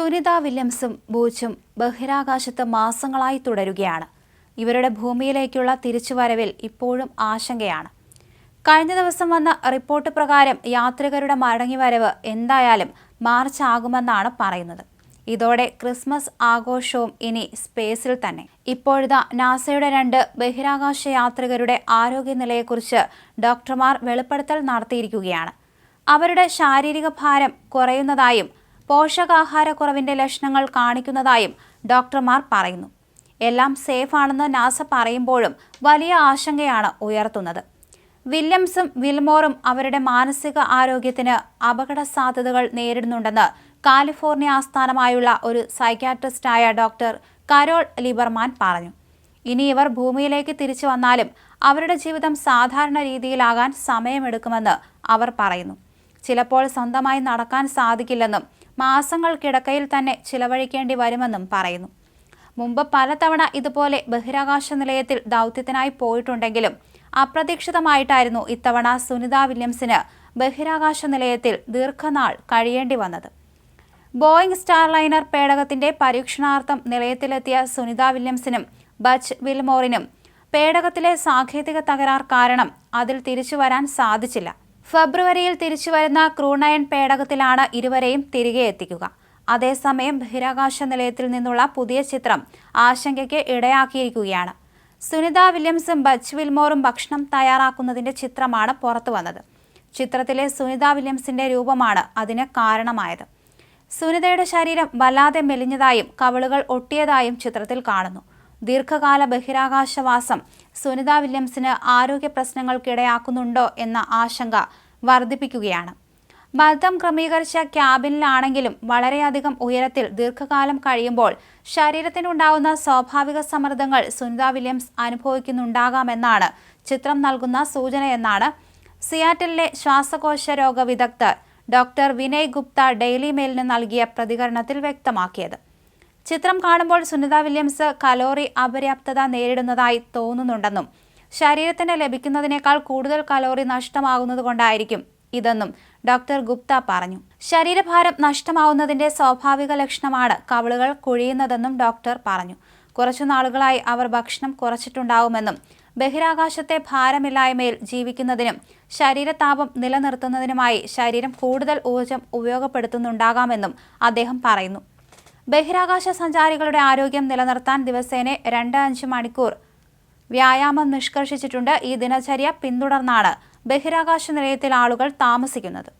സുനിത വില്യംസും ബൂച്ചും ബഹിരാകാശത്ത് മാസങ്ങളായി തുടരുകയാണ്. ഇവരുടെ ഭൂമിയിലേക്കുള്ള തിരിച്ചുവരവിൽ ഇപ്പോഴും ആശങ്കയാണ്. കഴിഞ്ഞ ദിവസം വന്ന റിപ്പോർട്ട് പ്രകാരം യാത്രികരുടെ മടങ്ങിവരവ് എന്തായാലും മാർച്ച് ആകുമെന്നാണ് പറയുന്നത്. ഇതോടെ ക്രിസ്മസ് ആഘോഷവും ഇനി സ്പേസിൽ തന്നെ. ഇപ്പോഴത്തെ നാസയുടെ രണ്ട് ബഹിരാകാശ യാത്രികരുടെ ആരോഗ്യനിലയെക്കുറിച്ച് ഡോക്ടർമാർ വെളിപ്പെടുത്തൽ നടത്തിയിരിക്കുകയാണ്. അവരുടെ ശാരീരിക ഭാരം കുറയുന്നതായും പോഷകാഹാരക്കുറവിന്റെ ലക്ഷണങ്ങൾ കാണിക്കുന്നതായും ഡോക്ടർമാർ പറയുന്നു. എല്ലാം സേഫാണെന്ന് നാസ പറയുമ്പോഴും വലിയ ആശങ്കയാണ് ഉയർത്തുന്നത്. വില്യംസും വിൽമോറും അവരുടെ മാനസിക ആരോഗ്യത്തിന് അപകട സാധ്യതകൾ നേരിടുന്നുണ്ടെന്ന് കാലിഫോർണിയ ആസ്ഥാനമായുള്ള ഒരു സൈക്യാട്രിസ്റ്റായ ഡോക്ടർ കരോൾ ലിബർമാൻ പറഞ്ഞു. ഇനി ഇവർ ഭൂമിയിലേക്ക് തിരിച്ചു വന്നാലും അവരുടെ ജീവിതം സാധാരണ രീതിയിലാകാൻ സമയമെടുക്കുമെന്ന് അവർ പറയുന്നു. ചിലപ്പോൾ സ്വന്തമായി നടക്കാൻ സാധിക്കില്ലെന്നും മാസങ്ങൾ കിടക്കയിൽ തന്നെ ചിലവഴിക്കേണ്ടി വരുമെന്നും പറയുന്നു. മുമ്പ് പലതവണ ഇതുപോലെ ബഹിരാകാശ നിലയത്തിൽ ദൗത്യത്തിനായി പോയിട്ടുണ്ടെങ്കിലും അപ്രതീക്ഷിതമായിട്ടായിരുന്നു ഇത്തവണ സുനിത വില്യംസിന് ബഹിരാകാശ നിലയത്തിൽ ദീർഘനാൾ കഴിയേണ്ടി വന്നത്. ബോയിങ് സ്റ്റാർലൈനർ പേടകത്തിന്റെ പരീക്ഷണാർത്ഥം നിലയത്തിലെത്തിയ സുനിത വില്യംസിനും ബച്ച് വിൽമോറിനും പേടകത്തിലെ സാങ്കേതിക തകരാർ കാരണം അതിൽ തിരിച്ചു വരാൻ സാധിച്ചില്ല. ഫെബ്രുവരിയിൽ തിരിച്ചുവരുന്ന ക്രൂണയൻ പേടകത്തിലാണ് ഇരുവരെയും തിരികെ എത്തിക്കുക. അതേസമയം ബഹിരാകാശ നിലയത്തിൽ നിന്നുള്ള പുതിയ ചിത്രം ആശങ്കയ്ക്ക് ഇടയാക്കിയിരിക്കുകയാണ്. സുനിത വില്യംസും ബച്ച് വിൽമോറും ഭക്ഷണം തയ്യാറാക്കുന്നതിന്റെ ചിത്രമാണ് പുറത്തു വന്നത്. ചിത്രത്തിലെ സുനിത വില്യംസിന്റെ രൂപമാണ് അതിന് കാരണമായത്. സുനിതയുടെ ശരീരം വല്ലാതെ മെലിഞ്ഞതായും കവിളുകൾ ഒട്ടിയതായും ചിത്രത്തിൽ കാണുന്നു. ദീർഘകാല ബഹിരാകാശവാസം സുനിത വില്യംസിന് ആരോഗ്യ പ്രശ്നങ്ങൾക്കിടയാക്കുന്നുണ്ടോ എന്ന ആശങ്ക വർദ്ധിപ്പിക്കുകയാണ്. മർദ്ദം ക്രമീകരിച്ച ക്യാബിനിലാണെങ്കിലും വളരെയധികം ഉയരത്തിൽ ദീർഘകാലം കഴിയുമ്പോൾ ശരീരത്തിനുണ്ടാകുന്ന സ്വാഭാവിക സമ്മർദ്ദങ്ങൾ സുനിത വില്യംസ് അനുഭവിക്കുന്നുണ്ടാകാമെന്നാണ് ചിത്രം നൽകുന്ന സൂചനയെന്നാണ് സിയാറ്റലിലെ ശ്വാസകോശ രോഗ വിദഗ്ധർ ഡോക്ടർ വിനയ് ഗുപ്ത ഡെയിലി മെയിലിന് നൽകിയ പ്രതികരണത്തിൽ വ്യക്തമാക്കിയത്. ചിത്രം കാണുമ്പോൾ സുനിത വില്യംസ് കലോറി അപര്യാപ്തത നേരിടുന്നതായി തോന്നുന്നുണ്ടെന്നും ശരീരത്തിന് ലഭിക്കുന്നതിനേക്കാൾ കൂടുതൽ കലോറി നഷ്ടമാകുന്നത് കൊണ്ടായിരിക്കും ഇതെന്നും ഡോക്ടർ ഗുപ്ത പറഞ്ഞു. ശരീരഭാരം നഷ്ടമാവുന്നതിന്റെ സ്വാഭാവിക ലക്ഷണമാണ് കവിളുകൾ കുഴിയുന്നതെന്നും ഡോക്ടർ പറഞ്ഞു. കുറച്ചു നാളുകളായി അവർ ഭക്ഷണം കുറച്ചിട്ടുണ്ടാവുമെന്നും ബഹിരാകാശത്തെ ഭാരമില്ലായ്മയിൽ ജീവിക്കുന്നതിനും ശരീരതാപം നിലനിർത്തുന്നതിനുമായി ശരീരം കൂടുതൽ ഊർജം ഉപയോഗപ്പെടുത്തുന്നുണ്ടാകാമെന്നും അദ്ദേഹം പറയുന്നു. ബഹിരാകാശ സഞ്ചാരികളുടെ ആരോഗ്യം നിലനിർത്താൻ ദിവസേന രണ്ട് അഞ്ച് മണിക്കൂർ വ്യായാമം നിഷ്കർഷിച്ചിട്ടുണ്ട് ഈ ദിനചര്യ പിന്തുടർന്നാണ് ബഹിരാകാശ നിലയത്തിൽ ആളുകൾ താമസിക്കുന്നത്.